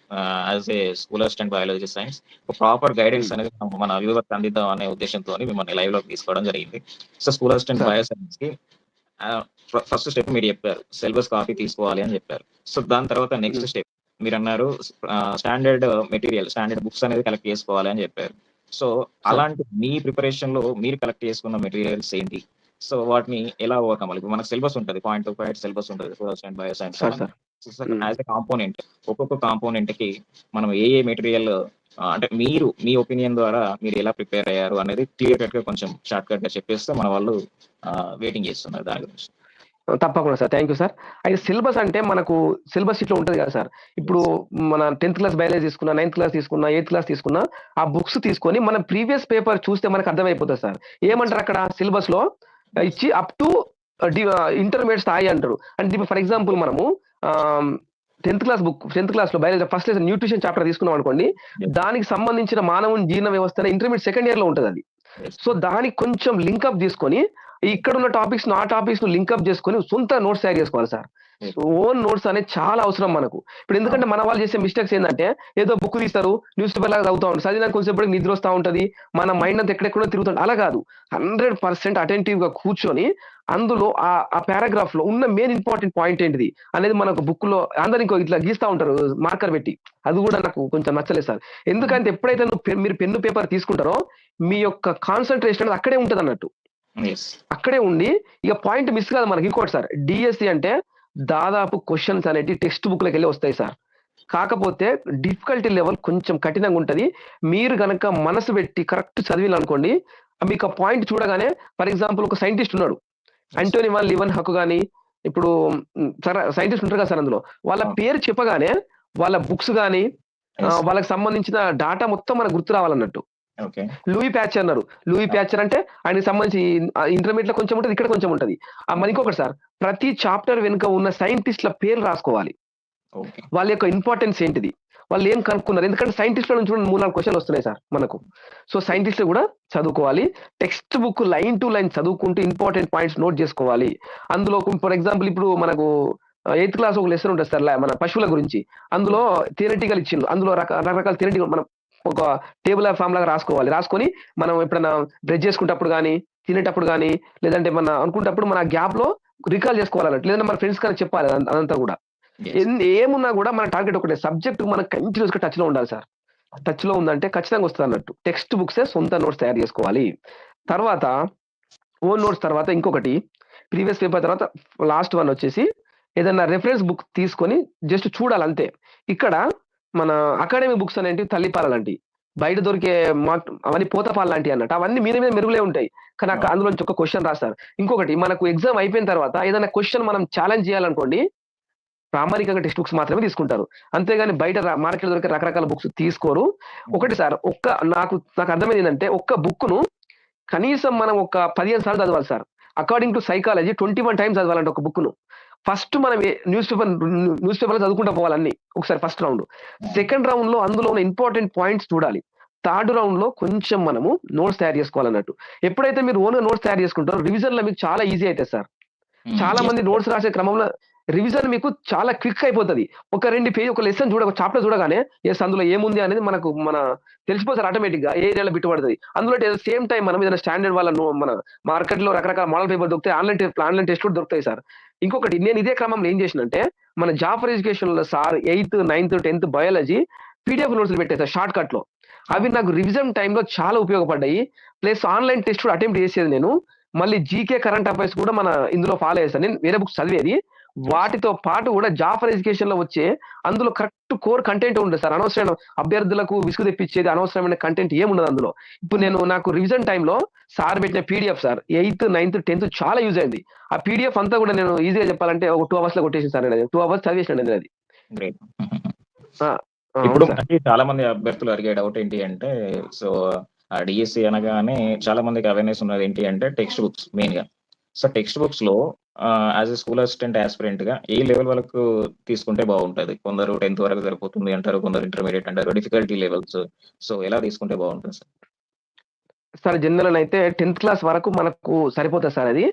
as a school assistant biology science proper guidance అనేది మనం- వ్యూవర్కి అందిద్దాం అనే ఉద్దేశంతో మిమ్మల్ని లైవ్లో తీసుకోవడం జరిగింది. So school assistant Sir. Bio సైన్స్కి ఫస్ట్ స్టెప్ మీరు చెప్పారు సిలబస్ కాపీ తీసుకోవాలి అని చెప్పారు. సో దాని తర్వాత నెక్స్ట్ Hmm. స్టెప్ మీరు అన్నారు స్టాండర్డ్ మెటీరియల్ స్టాండర్డ్ బుక్స్ అనేది కలెక్ట్ చేసుకోవాలి అని చెప్పారు. సో అలాంటి మీ ప్రిపరేషన్లో మీరు కలెక్ట్ చేసుకున్న మెటీరియల్స్ ఏంటి? సో వాటిని ఎలా ఓవర్కమ్ ఇప్పుడు మనకు సిలబస్ ఉంటుంది పాయింట్ టు పాయింట్ సిలబస్ ఉంటుంది student bio science sir sir Hmm. As a component ఒక్కొక్క కాంపోనెంట్కి మనం ఏ ఏ మెటీరియల్ అంటే మీరు మీ ఒపీనియన్ ద్వారా మీరు ఎలా ప్రిపేర్ అయ్యారు అనేది క్లియర్ కట్గా కొంచెం షార్ట్ కట్గా చెప్పేస్తే మన వాళ్ళు వెయిటింగ్ చేస్తున్నారు దాని గురించి. తప్పకుండా సార్ థ్యాంక్ యూ సార్ అయితే సిలబస్ అంటే మనకు సిలబస్ ఇట్లా ఉంటుంది కదా సార్ ఇప్పుడు మన టెన్త్ క్లాస్ బయాలజీ తీసుకున్నా నైన్త్ క్లాస్ తీసుకున్నా ఎయిత్ క్లాస్ తీసుకున్నా ఆ బుక్స్ తీసుకొని మనం ప్రీవియస్ పేపర్ చూస్తే మనకు అర్థమైపోతుంది సార్ ఏమంటారు అక్కడ సిలబస్లో? ఇచ్చి అప్ టు ఇంటర్మీడియట్ స్థాయి అంటారు. అంటే ఫర్ ఎగ్జాంపుల్ మనము టెన్త్ క్లాస్ బుక్ టెన్త్ క్లాస్లో biology first lesson nutrition chapter తీసుకున్నాం అనుకోండి. దానికి సంబంధించిన మానవుని జీర్ణ వ్యవస్థ ఇంటర్మీడియట్ సెకండ్ ఇయర్లో ఉంటుంది అది. సో దానికి కొంచెం లింకప్ తీసుకొని ఇక్కడ ఉన్న టాపిక్స్ ఆ టాపిక్స్ను లింకప్ చేసుకొని సొంత నోట్స్ తయారు చేసుకోవాలి సార్. ఓన్ నోట్స్ అనేది చాలా అవసరం మనకు. ఇప్పుడు ఎందుకంటే మన వాళ్ళు చేసే మిస్టేక్స్ ఏంటంటే ఏదో బుక్ తీస్తారు న్యూస్ పేపర్ లాగా చదువుతా ఉంటారు. చదివిన కొంచెంసేపటికి నిద్ర వస్తూ ఉంటది మన మైండ్ అంతా ఎక్కడెక్కడో తిరుగుతుంది అలా కాదు. హండ్రెడ్ పర్సెంట్ అటెంటివ్గా కూర్చొని అందులో ఆ ఆ పారాగ్రాఫ్లో ఉన్న మెయిన్ ఇంపార్టెంట్ పాయింట్ ఏంటిది అనేది మనకు బుక్లో అందరు ఇంకో ఇట్లా గీస్తా ఉంటారు మార్కర్ పెట్టి. అది కూడా నాకు కొంచెం నచ్చలేదు సార్. ఎందుకంటే ఎప్పుడైతే మీరు పెన్ను పేపర్ తీసుకుంటారో మీ యొక్క కాన్సన్ట్రేషన్ అక్కడే ఉంటది అన్నట్టు అక్కడే ఉండి ఇక పాయింట్ మిస్ కాదు మనకి. ఇంకోటి సార్ డిఎస్సి అంటే దాదాపు క్వశ్చన్స్ అనేవి టెక్స్ట్ బుక్ లకి వెళ్ళి వస్తాయి సార్. కాకపోతే డిఫికల్టీ లెవెల్ కొంచెం కఠినంగా ఉంటది. మీరు గనక మనసు పెట్టి కరెక్ట్ చదివిననుకోండి మీకు ఆ పాయింట్ చూడగానే ఫర్ ఎగ్జాంపుల్ ఒక సైంటిస్ట్ ఉన్నాడు. అంటోని వన్ లివన్ హక్కు కానీ ఇప్పుడు సైంటిస్ట్ ఉంటారు కదా సార్ అందులో. వాళ్ళ. పేరు చెప్పగానే వాళ్ళ బుక్స్ కానీ వాళ్ళకి సంబంధించిన డాటా మొత్తం మనకు గుర్తు రావాలన్నట్టు. లూయి ప్యాచ్ అన్నారు. లూయి ప్యాచర్ అంటే ఆయనకి సంబంధించి ఇంటర్మీడియట్లో కొంచెం ఉంటుంది ఇక్కడ కొంచెం ఉంటది. మరి ఇంకొకటి సార్ ప్రతి చాప్టర్ వెనుక ఉన్న సైంటిస్ట్ల పేరు రాసుకోవాలి. వాళ్ళ యొక్క ఇంపార్టెన్స్ ఏంటిది? వాళ్ళు ఏం కనుక్కున్నారు? ఎందుకంటే సైంటిస్ట్ల నుంచి కూడా మూడు నాలుగు క్వశ్చన్లు వస్తున్నాయి సార్ మనకు. సో సైంటిస్టులు కూడా చదువుకోవాలి. Text book line to line చదువుకుంటూ ఇంపార్టెంట్ పాయింట్స్ నోట్ చేసుకోవాలి. అందులో ఫర్ ఎగ్జాంపుల్ ఇప్పుడు మనకు ఎయిత్ క్లాస్ ఒక లెసన్ ఉంటుంది సార్ లా- మన పశువుల గురించి. అందులో థియరిటికల్ ఇచ్చిండు అందులో రక- రకరకాల థియరిటికల్ మనం ఒక టేబుల్ ఆఫ్ ఫామ్ లాగా రాసుకోవాలి. రాసుకొని మనం ఎప్పుడైనా బ్రష్ చేసుకుంటప్పుడు కానీ తినేటప్పుడు కానీ లేదంటే మన అనుకుంటప్పుడు మన గ్యాప్లో రికాల్ చేసుకోవాలన్నట్టు లేదంటే మన ఫ్రెండ్స్ కానీ చెప్పాలి అదంతా- కూడా. ఏమున్నా కూడా మన టార్గెట్ ఒకటే. సబ్జెక్ట్ మన కంటిన్యూస్గా టచ్లో ఉండాలి సార్. టచ్లో ఉందంటే ఖచ్చితంగా వస్తుంది అన్నట్టు. టెక్స్ట్ బుక్స్ సొంత నోట్స్ తయారు చేసుకోవాలి. తర్వాత ఓన్ నోట్స్ తర్వాత ఇంకొకటి ప్రీవియస్ పేపర్ తర్వాత లాస్ట్ వన్ వచ్చేసి ఏదైనా రెఫరెన్స్ బుక్ తీసుకొని జస్ట్ చూడాలి అంతే ఇక్కడ మన అకాడమీ బుక్స్ అనేవి తల్లిపాల లాంటివి బయట దొరికే మా- అవన్నీ పోతపాలు లాంటివి అన్నట్టు. అవన్నీ మీద మీద మెరుగులే ఉంటాయి. కానీ అక్కడ అందులో నుంచి ఒక క్వశ్చన్ రాస్తారు. ఇంకొకటి మనకు ఎగ్జామ్ అయిపోయిన తర్వాత ఏదైనా క్వశ్చన్ మనం ఛాలెంజ్ చేయాలనుకోండి ప్రామాణికంగా టెక్స్ట్ బుక్స్ మాత్రమే తీసుకుంటారు. అంతేగాని బయట మార్కెట్ దొరికే రకరకాల బుక్స్ తీసుకోరు. ఒకటి సార్ ఒక్క నాకు నాకు అర్థమైంది ఏంటంటే ఒక్క బుక్ను కనీసం మనం ఒక పదిహేను సార్లు చదవాలి sir. According to psychology twenty one times చదవాలంటే ఒక బుక్ను. ఫస్ట్ మనం న్యూస్ పేపర్ న్యూస్ పేపర్ చదువుకుంటా పోవాలన్నీ ఒకసారి ఫస్ట్ రౌండ్. సెకండ్ రౌండ్లో అందులో ఉన్న ఇంపార్టెంట్ పాయింట్స్ చూడాలి. థర్డ్ రౌండ్లో కొంచెం మనము నోట్స్ తయారు చేసుకోవాలన్నట్టు. ఎప్పుడైతే మీరు ఓన్గా నోట్స్ తయారు చేసుకుంటారో రివిజన్లో మీకు చాలా ఈజీ అవుతుంది సార్. చాలా మంది నోట్స్ రాసే క్రమంలో రివిజన్ మీకు చాలా క్విక్ అయిపోతుంది. ఒక రెండు పేజ్ ఒక లెసన్ చూడ ఒక చాప్టర్ చూడగానే ఎస్ అందులో ఏముంది అనేది మనకు మన తెలిసిపోతారు ఆటోమేటిక్గా ఏ ఏరియాలో బిట్టుపడుతుంది అందులో సేమ్ టైం మనం ఏదైనా స్టాండర్డ్ వాళ్ళ మన మార్కెట్లో రకరకాల మోడల్ పేపర్ దొరుకుతాయి. ఆన్లైన్ ఆన్లైన్ టెస్ట్ కూడా దొరుకుతాయి సార్. ఇంకొకటి నేను ఇదే క్రమంలో ఏం చేసినంటే మన జాఫర్ ఎడ్యుకేషన్లో sir eighth ninth tenth biology PDF notes పెట్టాయి షార్ట్ కట్లో. అవి నాకు రివిజన్ టైంలో చాలా ఉపయోగపడ్డాయి. ప్లస్ ఆన్లైన్ టెస్ట్ కూడా అటెంప్ట్ చేసేది నేను. మళ్ళీ జీకే కరెంట్ అఫైర్స్ కూడా మన ఇందులో ఫాలో చేస్తాను నేను వేరే బుక్స్ చదివేది. వాటితో పాటు కూడా జాఫర్ ఎడ్యుకేషన్లో వచ్చే అందులో కరెక్ట్ కోర్ కంటెంట్ ఉండదు సార్. అనవసరమైన అభ్యర్థులకు విసుగు తెప్పించేది అనవసరమైన కంటెంట్ ఏముండదు అందులో. ఇప్పుడు నేను నాకు రివిజన్ టైంలో సార్ పెట్టిన PDF sir eighth ninth tenth చాలా యూజ్ అయింది. ఆ పీడిఎఫ్ అంతా కూడా నేను ఈజీగా చెప్పాలంటే ఒక టూ అవర్స్లో కొట్టేసి సార్ నేను. టూ అవర్స్ చదివేసాను నేను అది. ఇప్పుడు చాలా మంది అభ్యర్థులు అడిగే డౌట్ ఏంటి అంటే సో డిఎస్సి అనగానే చాలా మందికి అవేర్నెస్ ఉన్నది ఏంటి అంటే టెక్స్ట్ బుక్స్ మెయిన్గా. సో టెక్స్ట్ బుక్స్లో యాజ్ ఎ స్కూల్ అసిస్టెంట్ ఆస్పిరెంట్గా ఏ లెవెల్ వరకు తీసుకుంటే బాగుంటది? కొందరు టెన్త్ వరకు సరిపోతుంది అంటారు కొందరు ఇంటర్మీడియట్ అంటారు డిఫికల్టీ లెవెల్స్ సో ఎలా తీసుకుంటే బాగుంటుంది సార్? సార్ జనరల్ అయితే టెన్త్ క్లాస్ వరకు మనకు సరిపోతుంది సార్ అది.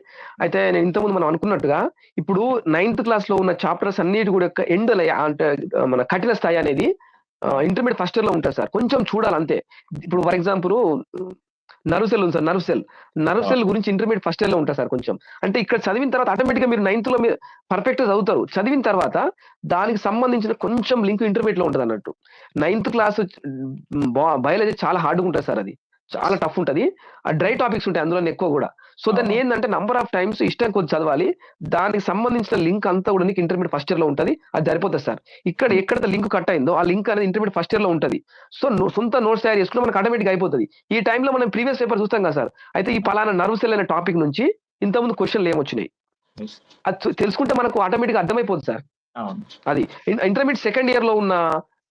అయితే నేను ఇంతకుముందు మనం అనుకున్నట్టుగా ఇప్పుడు నైన్త్ క్లాస్లో ఉన్న చాప్టర్స్ అన్నిటి కూడా ఎండ్ అంటే మన కఠిన స్థాయి అనేది ఇంటర్మీడియట్ ఫస్ట్ ఇయర్లో ఉంటుంది సార్. కొంచెం చూడాలి అంతే ఇప్పుడు ఫర్ ఎగ్జాంపుల్ నర్వ్ సెల్ ఉంది sir nerve cell nerve cell గురించి ఇంటర్మీడియట్ ఫస్ట్ ఇయర్లో ఉంటుంది సార్ కొంచెం. అంటే ఇక్కడ చదివిన తర్వాత ఆటోమేటిక్గా మీరు నైన్త్లో మీరు పర్ఫెక్ట్ చదువుతారు. చదివిన తర్వాత దానికి సంబంధించిన కొంచెం లింక్ ఇంటర్మీడియట్లో ఉంటుంది అన్నట్టు నైన్త్ క్లాస్ బయాలజీ చాలా హార్డ్గా ఉంటుంది సార్ అది. చాలా టఫ్ ఉంటది. ఆ డ్రై టాపిక్స్ ఉంటాయి అందులో ఎక్కువ కూడా. సో దాన్ని ఏంటంటే నంబర్ ఆఫ్ టైమ్స్ ఇష్టం కొద్ది చదవాలి. దానికి సంబంధించిన లింక్ అంతా కూడా నీకు ఇంటర్మీడియట్ ఫస్ట్ ఇయర్లో ఉంటది. అది సరిపోతుంది సార్. ఇక్కడ ఎక్కడ లింక్ కట్ అయిందో ఆ లింక్ అనేది ఇంటర్మీడియట్ ఫస్ట్ ఇయర్లో ఉంటది. సో సొంత నోట్స్ తయారు చేసుకుంటే మనకు ఆటోమేటిక్ అయిపోతుంది. ఈ టైంలో మనం ప్రీవియస్ పేపర్ చూస్తాం కదా సార్. అయితే ఈ పలానా నర్వ్ సెల్ అనే టాపిక్ నుంచి ఇంతకుముందు క్వశ్చన్లు ఏమొచ్చినాయి. అది తెలుసుకుంటే మనకు ఆటోమేటిక్ అర్థమైపోతుంది సార్. అది. ఇంటర్మీడియట్ సెకండ్ ఇయర్లో ఉన్న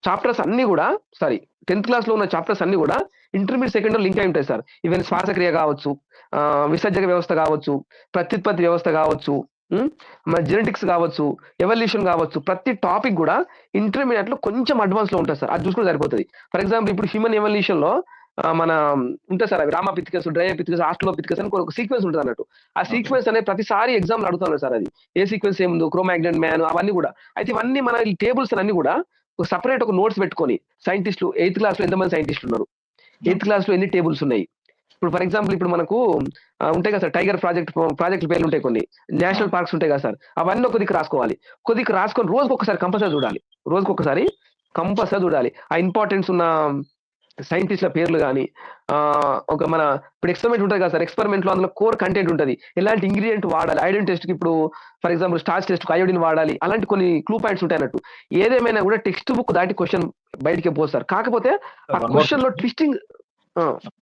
చాప్టర్స్ అన్ని కూడా సారీ టెన్త్ క్లాస్లో ఉన్న చాప్టర్స్ అన్ని కూడా ఇంటర్మీడియట్ సెకండ్లో లింక్ అయి ఉంటాయి సార్ ఈవెన్ శ్వాసక్రియ కావచ్చు విసర్జక వ్యవస్థ కావచ్చు ప్రత్యుత్పత్తి వ్యవస్థ కావచ్చు మన జెనెటిక్స్ కావచ్చు ఎవల్యూషన్ కావచ్చు ప్రతి టాపిక్ కూడా ఇంటర్మీడియట్లో కొంచెం అడ్వాన్స్లో ఉంటుంది సార్ అది చూసుకుంటే సరిపోతుంది. ఫర్ ఎగ్జాంపుల్ ఇప్పుడు హ్యూమన్ ఎవల్యూషన్లో మన ఉంటుంది సార్ అవి రామపితికస్ డ్రయోపితికస్ ఆస్ట్రోపితికస్ అని ఒక సీక్వెన్స్ ఉంటుంది అన్నట్టు. ఆ సీక్వెన్స్ అనేది ప్రతిసారి ఎగ్జామ్ అడుగుతున్నారు సార్ అది. ఏ సీక్వెన్స్ ఏముందో? క్రోమాగ్నెంట్ మ్యాన్ అవన్నీ కూడా. అయితే ఇవన్నీ మన టేబుల్స్ అన్ని కూడా సపరేట్ ఒక నోట్స్ పెట్టుకొని సైంటిస్టులు ఎయిత్ క్లాస్లో ఎంతమంది సైంటిస్టులు ఉన్నారు? ఎయిత్ క్లాస్లో ఎన్ని టేబుల్స్ ఉన్నాయి? ఇప్పుడు ఫర్ ఎగ్జాంపుల్ ఇప్పుడు మనకు ఉంటాయి కదా సార్ టైగర్ ప్రాజెక్ట్ ప్రాజెక్ట్ పేర్లు ఉంటాయి కొన్ని. నేషనల్ పార్క్స్ ఉంటాయి కదా సార్ అవన్నీ కొద్దిగా రాసుకోవాలి. కొద్దిగా రాసుకొని రోజుకొకసారి కంపల్సరీ చూడాలి. రోజుకొకసారి కంపల్సరీ చూడాలి. ఆ ఇంపార్టెన్స్ ఉన్న సైంటిస్ట్ల పేర్లు కానీ ఒక మన ఇప్పుడు ఎక్స్పెరిమెంట్ ఉంటుంది కదా సార్ ఎక్స్పెరిమెంట్లో అందులో కోర్ కంటెంట్ ఉంటుంది. ఎలాంటి ఇంగ్రీడియంట్ వాడాలి? ఐడెంట్ టెస్ట్కి ఇప్పుడు for example starch test iodine వాడాలి. అలాంటి కొన్ని క్లూ పాయింట్స్ ఉంటాయి అన్నట్టు. ఏదేమైనా కూడా టెక్స్ట్ బుక్ దాటి క్వశ్చన్ బయటికి పోస్తారు కాకపోతే ఆ One more క్వశ్చన్లో ట్విస్టింగ్